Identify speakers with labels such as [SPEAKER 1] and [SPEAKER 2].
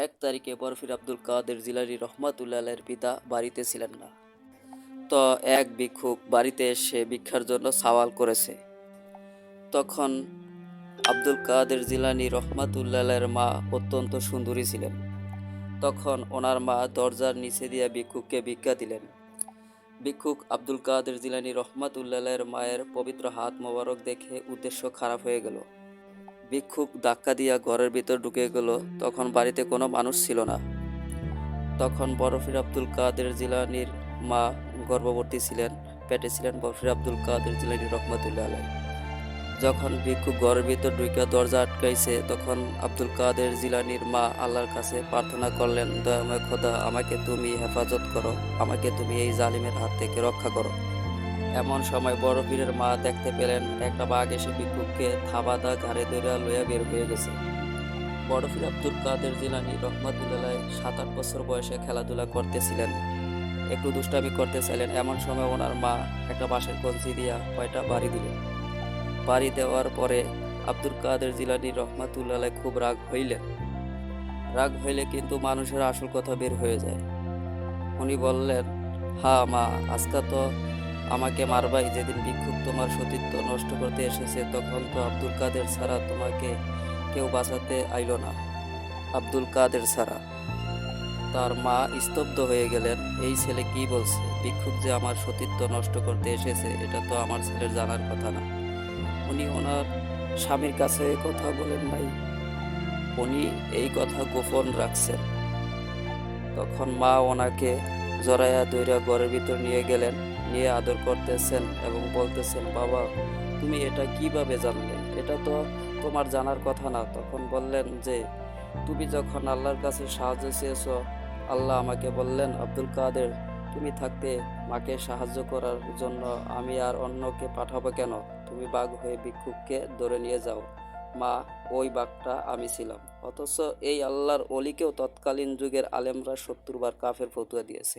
[SPEAKER 1] এক তারিখে বরফির আব্দুল কাদের জিলানি রহমাতুল্লাহের পিতা বাড়িতে ছিলেন না। তো এক ভিক্ষুক বাড়িতে এসে ভিক্ষার জন্য সওয়াল করেছে। তখন আব্দুল কাদের জিলানি রহমাতুল্লাহের মা অত্যন্ত সুন্দরী ছিলেন। তখন ওনার মা দরজার নিচে দিয়ে ভিক্ষুককে ভিক্ষা দিলেন। ভিক্ষুক আব্দুল কাদের জিলানি রহমাতুল্লাহের মায়ের পবিত্র হাত মোবারক দেখে উদ্দেশ্য খারাপ হয়ে গেল। ভিক্ষুক ধাক্কা দিয়া ঘরের ভিতর ঢুকে গেল। তখন বাড়িতে কোনো মানুষ ছিল না। তখন বরফির আব্দুল কাদের জিলানির মা গর্ভবতী ছিলেন, পেটে ছিলেন বরফির আব্দুল কাদের জিলানি রহমতুল্লাহ আলাই যখন ভিক্ষুক ঘরের ভিতর ঢুকে দরজা আটকাইছে, তখন আব্দুল কাদের জিলানির মা আল্লাহর কাছে প্রার্থনা করলেন, দয়াময় খোদা, আমাকে তুমি হেফাজত করো, আমাকে তুমি এই জালিমের হাত থেকে রক্ষা করো। এমন সময় বড় পীরের মা দেখতে পেলেন, একটা বাঘ এসে ভিক্ষুককে থাবাদা ঘাড়ে দৈরা লইয়া বের হয়ে গেছে। বড় পীর আব্দুল কাদের জিলানি রহমাতুল্লাহ সাত আট বছর বয়সে খেলাধুলা করতেছিলেন। একটু দুষ্টামি করতে চাইলেন, এমন সময় ওনার মা একটা বাঁশের কঞ্চি দিয়া কয়টা বাড়ি দিলেন। বাড়ি দেওয়ার পরে আব্দুল কাদের জিলানি রহমাতুল্লাহ খুব রাগ হইলেন। রাগ হইলে কিন্তু মানুষের আসল কথা বের হয়ে যায়। উনি বললেন, হা মা, আজকা তো আমাকে মারবাই। যেদিন ভিক্ষুক তোমার সতীত্ব নষ্ট করতে এসেছে, তখন তো আব্দুল কাদের ছাড়া তোমাকে কেউ বাঁচাতে আইলো না। আব্দুল কাদের ছাড়া। তার মা স্তব্ধ হয়ে গেলেন। এই ছেলে কি বলছে? ভিক্ষুক যে আমার সতীত্ব নষ্ট করতে এসেছে, এটা তো আমার ছেলের জানার কথা না। উনি ওনার স্বামীর কাছে কথা বলেন নাই। উনি এই কথা গোপন রাখছেন। তখন মা ওনাকে জড়াইয়া দইরা ঘরের ভিতর নিয়ে গেলেন। নিয়ে আদর করতেছেন এবং বলতেছেন, বাবা, তুমি এটা কীভাবে জানলে? এটা তো তোমার জানার কথা না। তখন বললেন যে, তুমি যখন আল্লাহর কাছে সাহায্য চেয়েছ, আল্লাহ আমাকে বললেন, আব্দুল কাদের, তুমি থাকতে মাকে সাহায্য করার জন্য আমি আর অন্যকে পাঠাবো কেন? তুমি বাঘ হয়ে ভিক্ষুককে ধরে নিয়ে যাও। মা, ওই বাঘটা আমি ছিলাম। অথচ এই আল্লাহর অলিকেও তৎকালীন যুগের আলেমরা সত্তর বার কাফের ফতুয়া দিয়েছে।